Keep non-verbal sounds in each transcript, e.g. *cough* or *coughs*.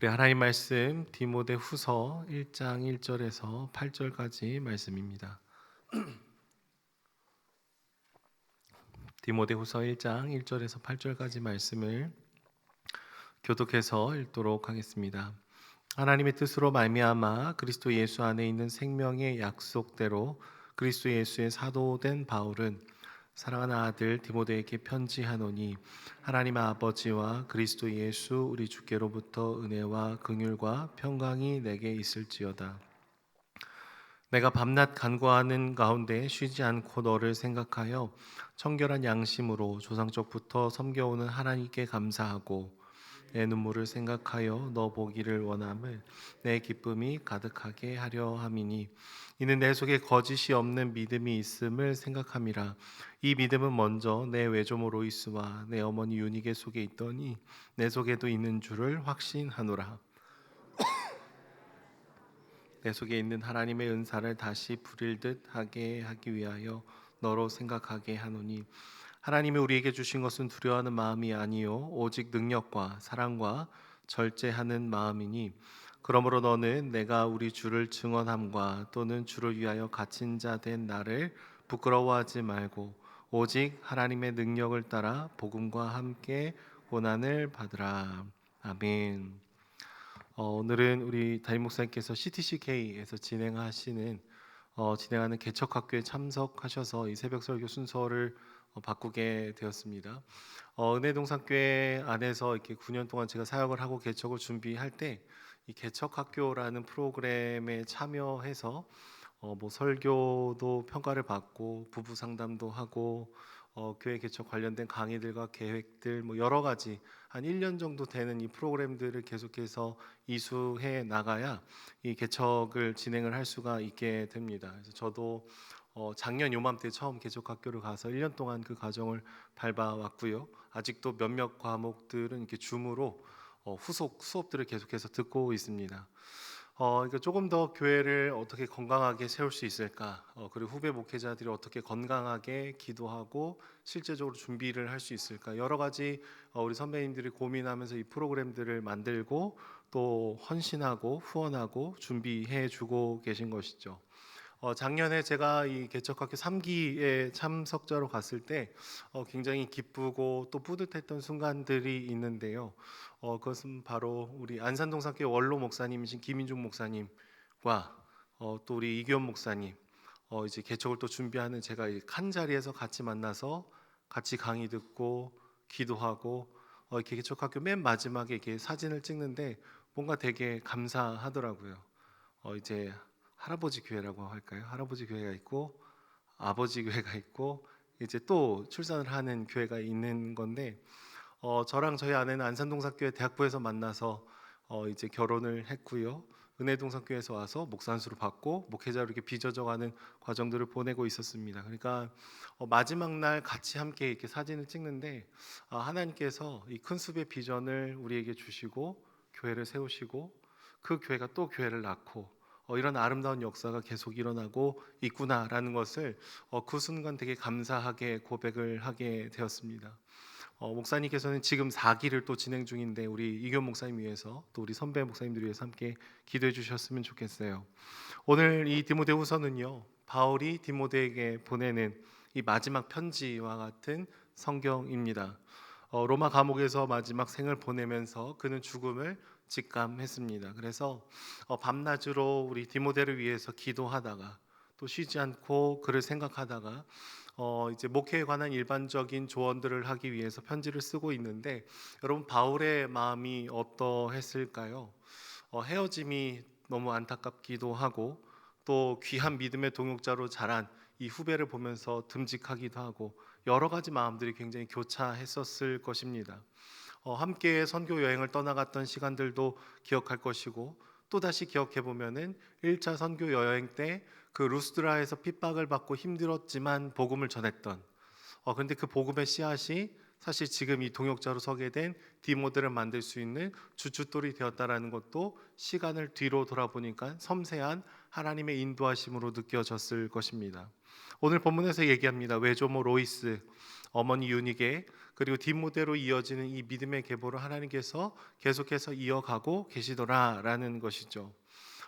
우리 하나님 말씀 디모데 후서 1장 1절에서 8절까지 말씀입니다. *clears throat* 디모데 후서 1장 1절에서 8절까지 말씀을 교독해서 읽도록 하겠습니다. 하나님의 뜻으로 말미암아 그리스도 예수 안에 있는 생명의 약속대로 그리스도 예수의 사도된 바울은 사랑하는 아들 디모데에게 편지하노니 하나님 아버지와 그리스도 예수 우리 주께로부터 은혜와 긍휼과 평강이 내게 있을지어다. 내가 밤낮 간구하는 가운데 쉬지 않고 너를 생각하여 청결한 양심으로 조상적부터 섬겨오는 하나님께 감사하고 내 눈물을 생각하여 너 보기를 원함을 내 기쁨이 가득하게 하려 함이니 이는 내 속에 거짓이 없는 믿음이 있음을 생각함이라. 이 믿음은 먼저 내 외조모 로이스와 내 어머니 유니게 속에 있더니 내 속에도 있는 줄을 확신하노라. *coughs* 내 속에 있는 하나님의 은사를 다시 부릴 듯 하게 하기 위하여 너로 생각하게 하노니 하나님이 우리에게 주신 것은 두려워하는 마음이 아니요 오직 능력과 사랑과 절제하는 마음이니 그러므로 너는 내가 우리 주를 증언함과 또는 주를 위하여 갇힌 자 된 나를 부끄러워하지 말고 오직 하나님의 능력을 따라 복음과 함께 고난을 받으라 아멘. 어, 오늘은 우리 담임 목사님께서 CTCK에서 진행하시는 어, 진행하는 개척학교에 참석하셔서 이 새벽 설교 순서를 어, 바꾸게 되었습니다. 어, 은혜동산교회 안에서 이렇게 9년 동안 제가 사역을 하고 개척을 준비할 때 이 개척학교라는 프로그램에 참여해서 어, 뭐 설교도 평가를 받고 부부 상담도 하고 어, 교회 개척 관련된 강의들과 계획들 뭐 여러 가지 한 1년 정도 되는 이 프로그램들을 계속해서 이수해 나가야 이 개척을 진행을 할 수가 있게 됩니다. 그래서 저도 어, 작년 요맘때 처음 개척학교를 가서 1년 동안 그 과정을 밟아왔고요. 아직도 몇몇 과목들은 이렇게 줌으로 어, 후속 수업들을 계속해서 듣고 있습니다. 어, 그러니까 조금 더 교회를 어떻게 건강하게 세울 수 있을까? 어, 그리고 후배 목회자들이 어떻게 건강하게 기도하고 실제적으로 준비를 할 수 있을까? 여러 가지 어, 우리 선배님들이 고민하면서 이 프로그램들을 만들고 또 헌신하고 후원하고 준비해 주고 계신 것이죠. 어, 작년에 제가 이 개척학교 3기에 참석자로 갔을 때 어, 굉장히 기쁘고 또 뿌듯했던 순간들이 있는데요. 어, 그것은 바로 우리 안산동산교회 원로 목사님이신 김인중 목사님과 어, 또 우리 이규현 목사님 어, 이제 개척을 또 준비하는 제가 이칸 자리에서 같이 만나서 같이 강의 듣고 기도하고 어, 이렇게 개척학교 맨 마지막에 이렇게 사진을 찍는데 뭔가 되게 감사하더라고요. 어, 이제 할아버지 교회라고 할까요? 할아버지 교회가 있고 아버지 교회가 있고 이제 또 출산을 하는 교회가 있는 건데 어, 저랑 저희 아내는 안산동산교회 대학부에서 만나서 어, 이제 결혼을 했고요. 은혜동산교회에서 와서 목산수를 받고 목회자로 이렇게 빚어져가는 과정들을 보내고 있었습니다. 그러니까 어, 마지막 날 같이 함께 이렇게 사진을 찍는데 아, 하나님께서 이 큰 숲의 비전을 우리에게 주시고 교회를 세우시고 그 교회가 또 교회를 낳고 어, 이런 아름다운 역사가 계속 일어나고 있구나라는 것을 어, 그 순간 되게 감사하게 고백을 하게 되었습니다. 어, 목사님께서는 지금 4기를 또 진행 중인데 우리 이교 목사님 위해서 또 우리 선배 목사님들 위해서 함께 기도해 주셨으면 좋겠어요. 오늘 이 디모데후서는요 바울이 디모데에게 보내는 이 마지막 편지와 같은 성경입니다. 어, 로마 감옥에서 마지막 생을 보내면서 그는 죽음을 직감했습니다. 그래서 어, 밤낮으로 우리 디모데를 위해서 기도하다가 또 쉬지 않고 그를 생각하다가 어, 이제 목회에 관한 일반적인 조언들을 하기 위해서 편지를 쓰고 있는데 여러분 바울의 마음이 어떠했을까요? 어, 헤어짐이 너무 안타깝기도 하고 또 귀한 믿음의 동역자로 자란 이 후배를 보면서 듬직하기도 하고 여러 가지 마음들이 굉장히 교차했었을 것입니다. 어, 함께 선교 여행을 떠나갔던 시간들도 기억할 것이고 또 다시 기억해 보면은 1차 선교 여행 때 그 루스드라에서 핍박을 받고 힘들었지만 복음을 전했던 어 근데 그 복음의 씨앗이 사실 지금 이 동역자로 서게 된 디모델을 만들 수 있는 주춧돌이 되었다라는 것도 시간을 뒤로 돌아보니까 섬세한 하나님의 인도하심으로 느껴졌을 것입니다. 오늘 본문에서 얘기합니다. 외조모 로이스 어머니 유닉의 그리고 뒷무대로 이어지는 이 믿음의 계보를 하나님께서 계속해서 이어가고 계시더라라는 것이죠.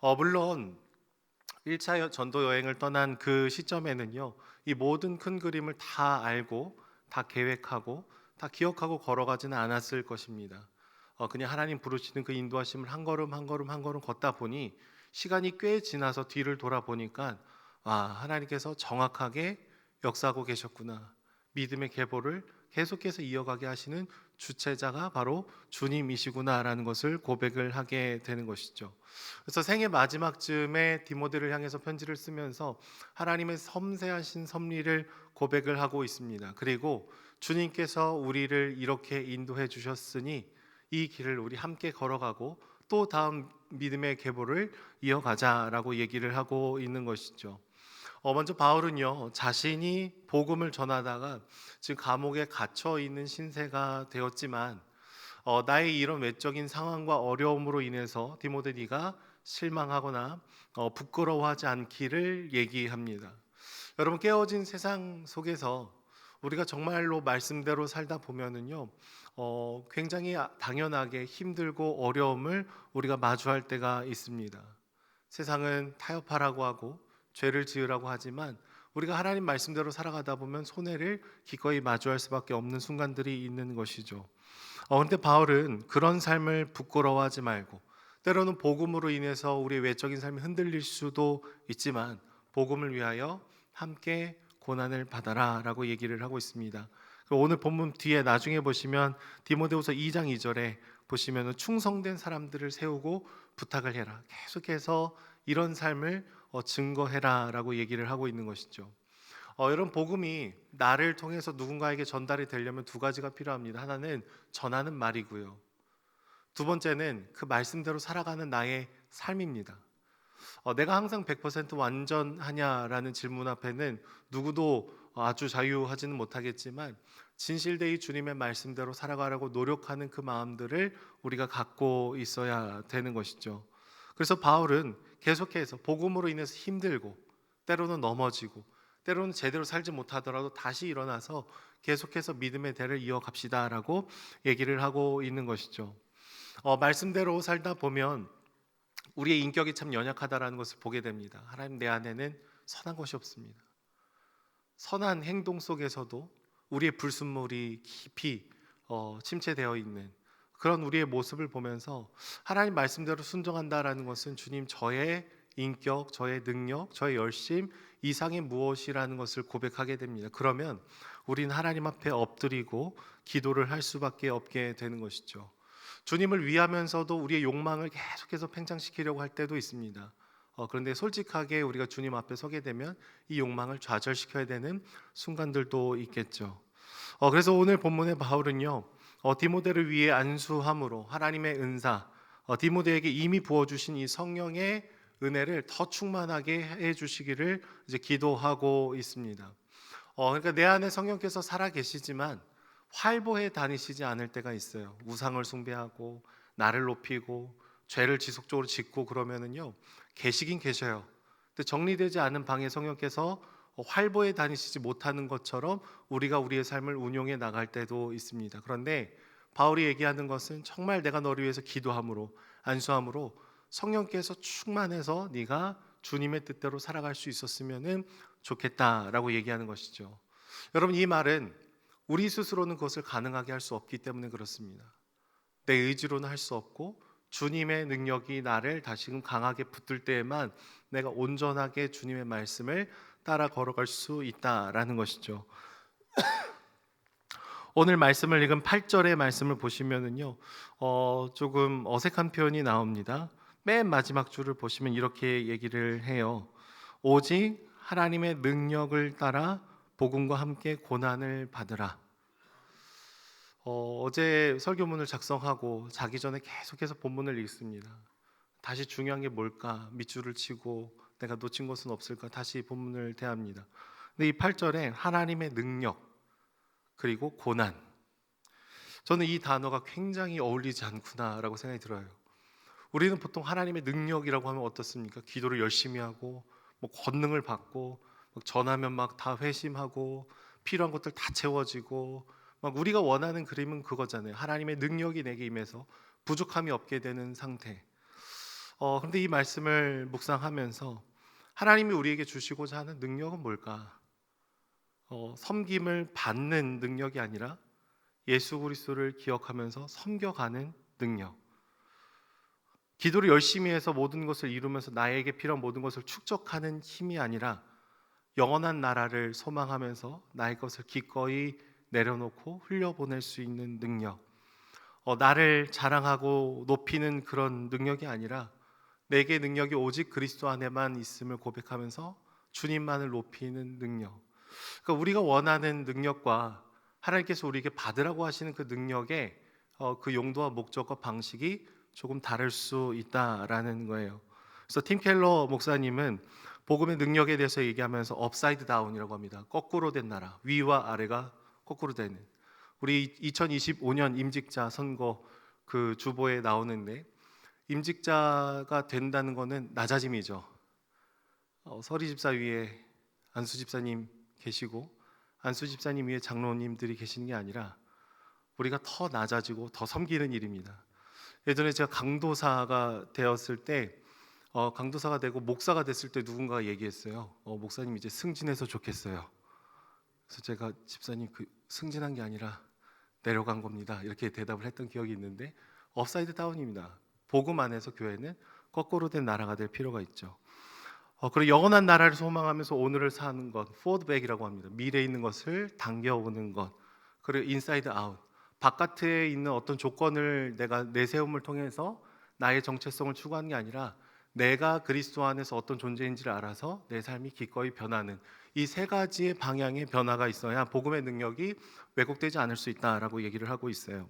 어, 물론 1차 전도 여행을 떠난 그 시점에는요. 이 모든 큰 그림을 다 알고 다 계획하고 다 기억하고 걸어가지는 않았을 것입니다. 어, 그냥 하나님 부르시는 그 인도하심을 한 걸음 한 걸음 한 걸음 걷다 보니 시간이 꽤 지나서 뒤를 돌아보니까 아 하나님께서 정확하게 역사하고 계셨구나 믿음의 계보를 계속해서 이어가게 하시는 주체자가 바로 주님이시구나라는 것을 고백을 하게 되는 것이죠. 그래서 생애 마지막 쯤에 디모데를 향해서 편지를 쓰면서 하나님의 섬세하신 섭리를 고백을 하고 있습니다. 그리고 주님께서 우리를 이렇게 인도해 주셨으니 이 길을 우리 함께 걸어가고 또 다음 믿음의 계보를 이어가자라고 얘기를 하고 있는 것이죠. 어, 먼저 바울은요 자신이 복음을 전하다가 지금 감옥에 갇혀 있는 신세가 되었지만 어, 나의 이런 외적인 상황과 어려움으로 인해서 디모데 네가 실망하거나 어, 부끄러워하지 않기를 얘기합니다. 여러분 깨어진 세상 속에서 우리가 정말로 말씀대로 살다 보면은요 어, 굉장히 당연하게 힘들고 어려움을 우리가 마주할 때가 있습니다. 세상은 타협하라고 하고 죄를 지으라고 하지만 우리가 하나님 말씀대로 살아가다 보면 손해를 기꺼이 마주할 수밖에 없는 순간들이 있는 것이죠. 어, 근데 바울은 그런 삶을 부끄러워하지 말고 때로는 복음으로 인해서 우리의 외적인 삶이 흔들릴 수도 있지만 복음을 위하여 함께 고난을 받아라라고 얘기를 하고 있습니다. 오늘 본문 뒤에 나중에 보시면 디모데후서 2장 2절에 보시면은 충성된 사람들을 세우고 부탁을 해라. 계속해서 이런 삶을 어, 증거해라라고 얘기를 하고 있는 것이죠. 어, 여러분 복음이 나를 통해서 누군가에게 전달이 되려면 두 가지가 필요합니다. 하나는 전하는 말이고요. 두 번째는 그 말씀대로 살아가는 나의 삶입니다. 어, 내가 항상 100% 완전하냐라는 질문 앞에는 누구도 아주 자유하지는 못하겠지만 진실되이 주님의 말씀대로 살아가려고 노력하는 그 마음들을 우리가 갖고 있어야 되는 것이죠. 그래서 바울은 계속해서 복음으로 인해서 힘들고 때로는 넘어지고 때로는 제대로 살지 못하더라도 다시 일어나서 계속해서 믿음의 대를 이어갑시다라고 얘기를 하고 있는 것이죠. 어, 말씀대로 살다 보면 우리의 인격이 참 연약하다라는 것을 보게 됩니다. 하나님 내 안에는 선한 것이 없습니다. 선한 행동 속에서도 우리의 불순물이 깊이 어, 침체되어 있는 그런 우리의 모습을 보면서 하나님 말씀대로 순종한다라는 것은 주님 저의 인격, 저의 능력, 저의 열심 이상이 무엇이라는 것을 고백하게 됩니다. 그러면 우리는 하나님 앞에 엎드리고 기도를 할 수밖에 없게 되는 것이죠. 주님을 위하면서도 우리의 욕망을 계속해서 팽창시키려고 할 때도 있습니다. 어, 그런데 솔직하게 우리가 주님 앞에 서게 되면 이 욕망을 좌절시켜야 되는 순간들도 있겠죠. 어, 그래서 오늘 본문의 바울은요, 어, 디모데를 위해 안수함으로 하나님의 은사, 어, 디모데에게 이미 부어주신 이 성령의 은혜를 더 충만하게 해주시기를 이제 기도하고 있습니다. 어, 그러니까 내 안에 성령께서 살아 계시지만 활보해 다니시지 않을 때가 있어요. 우상을 숭배하고 나를 높이고 죄를 지속적으로 짓고 그러면은요 계시긴 계셔요. 근데 정리되지 않은 방에 성령께서 활보해 다니시지 못하는 것처럼 우리가 우리의 삶을 운용해 나갈 때도 있습니다. 그런데 바울이 얘기하는 것은 정말 내가 너를 위해서 기도함으로 안수함으로 성령께서 충만해서 네가 주님의 뜻대로 살아갈 수 있었으면은 좋겠다라고 얘기하는 것이죠. 여러분 이 말은 우리 스스로는 그것을 가능하게 할 수 없기 때문에 그렇습니다. 내 의지로는 할 수 없고 주님의 능력이 나를 다시금 강하게 붙들 때에만 내가 온전하게 주님의 말씀을 따라 걸어갈 수 있다라는 것이죠. *coughs* 오늘 말씀을 읽은 8절의 말씀을 보시면은요, 어, 조금 어색한 표현이 나옵니다. 맨 마지막 줄을 보시면 이렇게 얘기를 해요. 오직 하나님의 능력을 따라 복음과 함께 고난을 받으라. 어, 어제 설교문을 작성하고 자기 전에 계속해서 본문을 읽습니다. 다시 중요한 게 뭘까 밑줄을 치고 내가 놓친 것은 없을까 다시 본문을 대합니다. 근데 이 8절에 하나님의 능력 그리고 고난 저는 이 단어가 굉장히 어울리지 않구나라고 생각이 들어요. 우리는 보통 하나님의 능력이라고 하면 어떻습니까? 기도를 열심히 하고 뭐 권능을 받고 전하면 막 다 회심하고 필요한 것들 다 채워지고 막 우리가 원하는 그림은 그거잖아요. 하나님의 능력이 내게 임해서 부족함이 없게 되는 상태. 어, 근데 이 말씀을 묵상하면서 하나님이 우리에게 주시고자 하는 능력은 뭘까? 어, 섬김을 받는 능력이 아니라 예수 그리스도를 기억하면서 섬겨가는 능력. 기도를 열심히 해서 모든 것을 이루면서 나에게 필요한 모든 것을 축적하는 힘이 아니라 영원한 나라를 소망하면서 나의 것을 기꺼이 내려놓고 흘려보낼 수 있는 능력. 어, 나를 자랑하고 높이는 그런 능력이 아니라 내게 능력이 오직 그리스도 안에만 있음을 고백하면서 주님만을 높이는 능력. 그러니까 우리가 원하는 능력과 하나님께서 우리에게 받으라고 하시는 그 능력의 어, 그 용도와 목적과 방식이 조금 다를 수 있다라는 거예요. 그래서 팀 켈러 목사님은 복음의 능력에 대해서 얘기하면서 업사이드 다운이라고 합니다. 거꾸로 된 나라, 위와 아래가 거꾸로 되는. 우리 2025년 임직자 선거 그 주보에 나오는데 임직자가 된다는 거는 낮아짐이죠. 어, 서리 집사 위에 안수 집사님 계시고 안수 집사님 위에 장로님들이 계시는 게 아니라 우리가 더 낮아지고 더 섬기는 일입니다. 예전에 제가 강도사가 되었을 때 어, 강도사가 되고 목사가 됐을 때 누군가가 얘기했어요. 어, 목사님 이제 승진해서 좋겠어요. 그래서 제가 집사님 그 승진한 게 아니라 내려간 겁니다. 이렇게 대답을 했던 기억이 있는데 업사이드 다운입니다. 복음 안에서 교회는 거꾸로 된 나라가 될 필요가 있죠. 어, 그리고 영원한 나라를 소망하면서 오늘을 사는 것, 포드백이라고 합니다. 미래에 있는 것을 당겨오는 것. 그리고 인사이드 아웃. 바깥에 있는 어떤 조건을 내가 내세움을 통해서 나의 정체성을 추구하는 게 아니라 내가 그리스도 안에서 어떤 존재인지를 알아서 내 삶이 기꺼이 변하는 이 세 가지의 방향의 변화가 있어야 복음의 능력이 왜곡되지 않을 수 있다라고 얘기를 하고 있어요.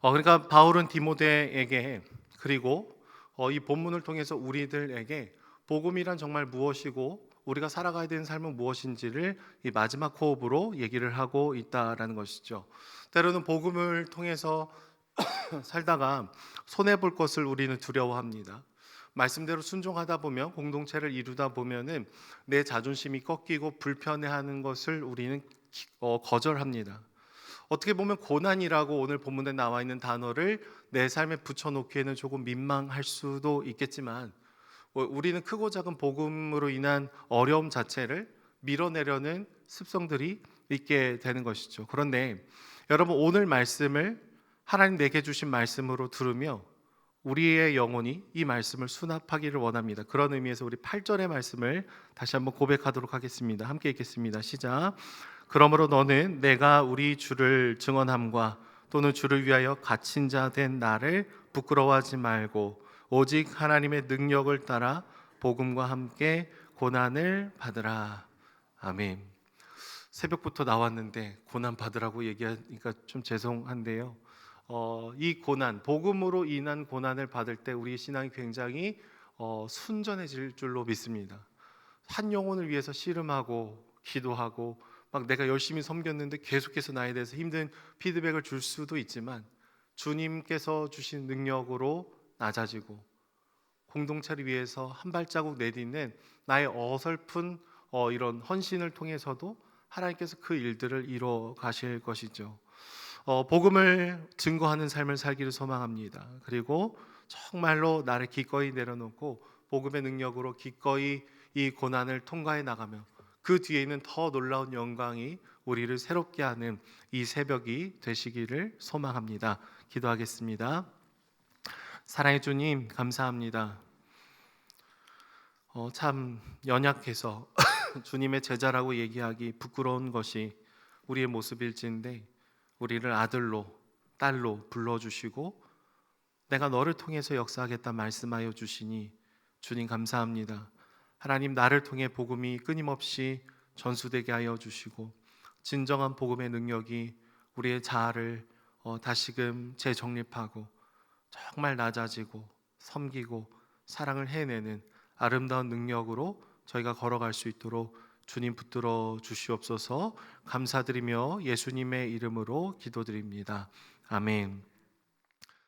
어, 그러니까 바울은 디모데에게 그리고 어, 이 본문을 통해서 우리들에게 복음이란 정말 무엇이고 우리가 살아가야 되는 삶은 무엇인지를 이 마지막 호흡으로 얘기를 하고 있다라는 것이죠. 때로는 복음을 통해서 *coughs* 살다가 손해 볼 것을 우리는 두려워합니다. 말씀대로 순종하다 보면 공동체를 이루다 보면은 내 자존심이 꺾이고 불편해하는 것을 우리는 어, 거절합니다. 어떻게 보면 고난이라고 오늘 본문에 나와 있는 단어를 내 삶에 붙여놓기에는 조금 민망할 수도 있겠지만 어, 우리는 크고 작은 복음으로 인한 어려움 자체를 밀어내려는 습성들이 있게 되는 것이죠. 그런데 여러분 오늘 말씀을 하나님 내게 주신 말씀으로 들으며 우리의 영혼이 이 말씀을 수납하기를 원합니다. 그런 의미에서 우리 8절의 말씀을 다시 한번 고백하도록 하겠습니다. 함께 읽겠습니다. 시작. 그러므로 너는 내가 우리 주를 증언함과 또는 주를 위하여 갇힌 자 된 나를 부끄러워하지 말고 오직 하나님의 능력을 따라 복음과 함께 고난을 받으라. 아멘. 새벽부터 나왔는데 고난 받으라고 얘기하니까 좀 죄송한데요. 어, 이 고난, 복음으로 인한 고난을 받을 때 우리 신앙이 굉장히 어, 순전해질 줄로 믿습니다. 한 영혼을 위해서 씨름하고 기도하고 막 내가 열심히 섬겼는데 계속해서 나에 대해서 힘든 피드백을 줄 수도 있지만 주님께서 주신 능력으로 낮아지고 공동체를 위해서 한 발자국 내딛는 나의 어설픈 어, 이런 헌신을 통해서도 하나님께서 그 일들을 이루어 가실 것이죠. 어, 복음을 증거하는 삶을 살기를 소망합니다. 그리고 정말로 나를 기꺼이 내려놓고 복음의 능력으로 기꺼이 이 고난을 통과해 나가며 그 뒤에 있는 더 놀라운 영광이 우리를 새롭게 하는 이 새벽이 되시기를 소망합니다. 기도하겠습니다. 사랑해 주님 감사합니다. 어, 참 연약해서 *laughs* 주님의 제자라고 얘기하기 부끄러운 것이 우리의 모습일진데 우리를 아들로 딸로 불러주시고 내가 너를 통해서 역사하겠다 말씀하여 주시니 주님 감사합니다. 하나님 나를 통해 복음이 끊임없이 전수되게 하여 주시고 진정한 복음의 능력이 우리의 자아를 어, 다시금 재정립하고 정말 낮아지고 섬기고 사랑을 해내는 아름다운 능력으로 저희가 걸어갈 수 있도록 주님 붙들어 주시옵소서 감사드리며 예수님의 이름으로 기도드립니다. 아멘.